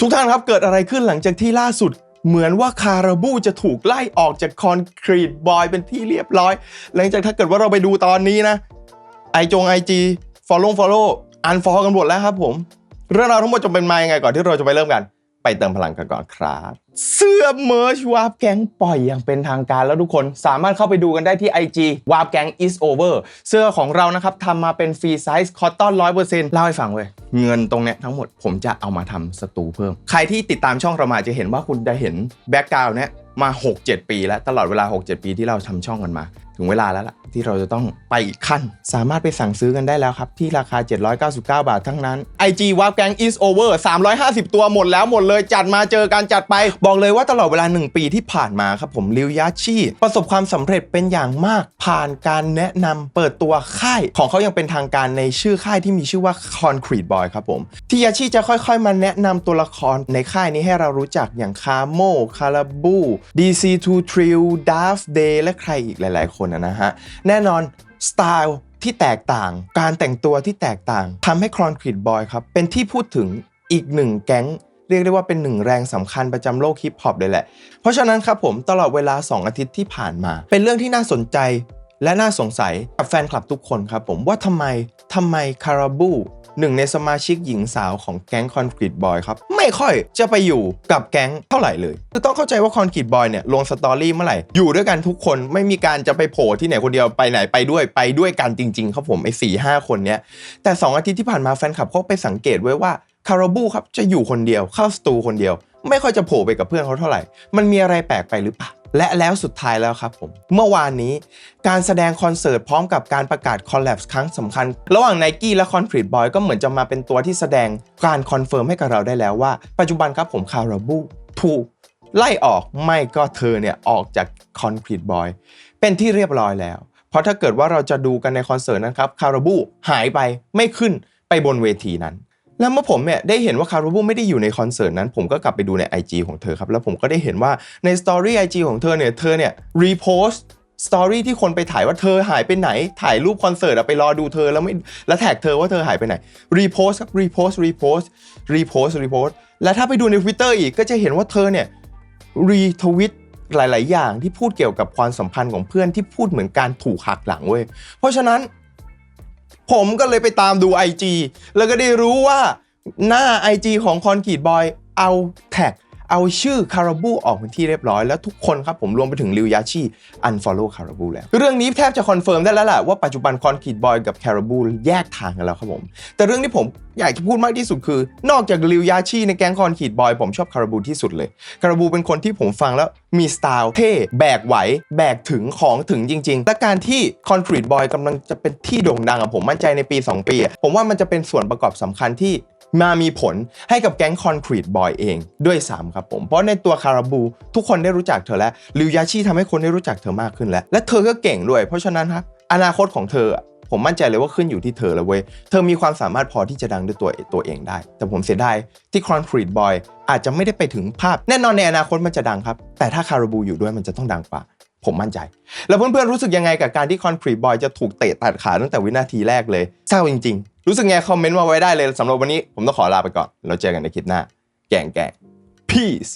ทุกท่านครับเกิดอะไรขึ้นหลังจากที่ล่าสุด เหมือนว่าคาราบูจะถูกไล่ออกจากคอนกรีตบอยเป็นที่เรียบร้อย หลังจากถ้าเกิดว่าเราไปดูตอนนี้นะไอจงไอจีฟอลโล่ฟอลโล่อันฟอลกันหมดแล้วครับผม เรื่องราวทั้งหมดจะเป็นมายังไงก่อนที่เราจะไปเริ่มกัน เติมพลังกันก่อนครับ เสื้อเมอร์ชวาร์ปแก๊งปล่อยอย่างเป็นทางการแล้วทุกคนสามารถเข้าไปดูกันได้ที่ IG วาร์ปแก๊ง is over เสื้อของเรานะครับทำมาเป็นฟรีไซส์คอตตอนร้อยเปอร์เซ็นต์เล่าให้ฟังเว้ยเงินตรงเนี้ยทั้งหมดผมจะเอามาทำสตูเพิ่ม ใครที่ติดตามช่องเรามาจะเห็นว่าคุณจะเห็นแบ็กกราวน์เนี้ยมา 6-7 ปีแล้วตลอดเวลา 6-7 ปีที่เราทำช่องกันมา ถึงเวลาแล้วล่ะที่เราจะต้องไปอีกขั้น สามารถไปสั่งซื้อกันได้แล้วครับ ที่ราคา 799 บาททั้งนั้น IG w a p Gang is over 350 ตัวหมดแล้วหมดเลยจัดมาเจอกันจัดไป บอกเลยว่าตลอดเวลา 1 ปีที่ผ่านมาครับผมริวยาชีประสบความสำเร็จเป็นอย่างมาก ผ่านการแนะนำเปิดตัวค่าย ของเขายังเป็นทางการในชื่อค่ายที่มีชื่อว่า Concrete Boy ครับผมที่ยาชีจะค่อยๆ มาแนะนำตัวละครในค่ายนี้ให้เรารู้จักอย่างคาโมคาราบู DC2 Trill Darth Day และใครอีกหลาย ๆ คนนะฮะแน่นอนสไตล์ที่แตกต่าง การแต่งตัวที่แตกต่างทำให้ครอนครีดบอยครับเป็นที่พูดถึงอีกหนึ่งแก๊งเรียกได้ว่าเป็นหนึ่งแรงสำคัญประจำโลกฮิปฮอปเลยแหละ เพราะฉะนั้นครับผมตลอดเวลา 2 อาทิตย์ที่ผ่านมา เป็นเรื่องที่น่าสนใจและน่าสงสัยกับแฟนคลับทุกคนครับผมว่าทำไมทำไมคาราบู หนึ่งในสมาชิกหญิงสาวของแก๊งคอนกรีตบอยครับ ไม่ค่อยจะไปอยู่กับแก๊งเท่าไหร่เลยคือต้องเข้าใจว่าคอนกรีตบอยเนี่ยลงสตอรี่เมื่อไหร่ อยู่ด้วยกันทุกคนไม่มีการจะไปโผล่ที่ไหนคนเดียวไปไหนไปด้วยไปด้วยกันจริง ๆ ครับผมไอ้สี่ห้าคนเนี้ยแต่ 2 อาทิตย์ที่ผ่านมาแฟนคลับเขาไปสังเกตไว้ว่าคาราบูครับจะอยู่คนเดียวเข้าสตูคนเดียว ไม่ค่อยจะโผล่ไปกับเพื่อนเขาเท่าไหร่ มันมีอะไรแปลกไปหรือเปล่า และแล้วสุดท้ายแล้วครับผม เมื่อวานนี้การแสดงคอนเสิร์ตพร้อมกับการประกาศคอลแลบครั้งสำคัญ ระหว่าง n i กี้และ Concrete Boy ก็เหมือนจะมาเป็นตัวที่แสดงการคอนเฟิร์มให้กับเราได้แล้วว่า ปัจจุบันครับผมคาราบูถูกไล่ออกไม่ก็เธอเนี่ยออกจาก Concrete Boy เป็นที่เรียบร้อยแล้ว เพราะถ้าเกิดว่าเราจะดูกันในคอนเสิร์ตนะครับคาราบูหายไปไม่ขึ้นไปบนเวทีนั้น แล้วเมื่อผมเนี่ยได้เห็นว่าคาร์บูไม่ได้อยู่ในคอนเสิร์ตนั้น ผมก็กลับไปดูใน IG ของเธอครับ แล้วผมก็ได้เห็นว่าในสตอรี่ IG ของเธอเนี่ย เธอเนี่ยรีโพสต์สตอรี่ที่คนไปถ่ายว่าเธอหายไปไหน ถ่ายรูปคอนเสิร์ตอะไปรอดูเธอแล้วไม่แล้วแท็กเธอว่าเธอหายไปไหนรีโพสต์ครับรีโพสต์รีโพสต์รีโพสต์รีโพสต์และถ้าไปดูใน Twitter อีกก็จะเห็นว่าเธอเนี่ยรีทวิตหลาย ๆ อย่างที่พูดเกี่ยวกับความสัมพันธ์ของเพื่อนที่พูดเหมือนการถูกหักหลังเว้ยเพราะฉะนั้น ผมก็เลยไปตามดู IG แล้วก็ได้รู้ว่าหน้า IG ของคอนกรีตบอยเอาแท็ก เอาชื่อคาราบูออกเป็นที่เรียบร้อยแล้วทุกคนครับผมรวมไปถึงริวยาชิอันฟอลโล่คาราบูแล้ว เรื่องนี้แทบจะคอนเฟิร์มได้แล้วแหละว่าปัจจุบันคอนกรีตบอยกับคาราบูแยกทางกันแล้วครับผม แต่เรื่องที่ผมอยากจะพูดมากที่สุดคือ นอกจากริวยาชิในแก๊งคอนกรีตบอยผมชอบคาราบูที่สุดเลยคาราบูเป็นคนที่ผมฟังแล้วมีสไตล์เท่แบกไหว แบกถึงของถึงจริง ๆ และการที่ Concrete Boy กำลังจะเป็นที่โด่งดังอะผมมั่นใจในปี 2 ปี ผมว่ามันจะเป็นส่วนประกอบสำคัญที่ มามีผลให้กับแก๊ง Concrete Boy เองด้วยซ้ำครับผม เพราะในตัวคาราบูทุกคนได้รู้จักเธอแล้วริวยาชิทำให้คนได้รู้จักเธอมากขึ้นแล้ว และเธอก็เก่งด้วย เพราะฉะนั้นครับอนาคตของเธอผมมั่นใจเลยว่าขึ้นอยู่ที่เธอแล้วเว้ย เธอมีความสามารถพอที่จะดังด้วยตัวตัวเองได้ แต่ผมเสียดายที่ Concrete Boy อาจจะไม่ได้ไปถึงภาพ แน่นอนในอนาคตมันจะดังครับ แต่ถ้าคาราบูอยู่ด้วยมันจะต้องดังกว่า ผมมั่นใจ แล้วเพื่อนๆรู้สึกยังไงกับการที่ Concrete Boy จะถูกเตะตัดขาตั้งแต่วินาทีแรกเลยเศร้าจริง ๆ รู้สึกไงคอมเมนต์มาไว้ได้เลยสำหรับวันนี้ผมต้องขอลาไปก่อนแล้วเจอกันในคลิปหน้า แกงแกง peace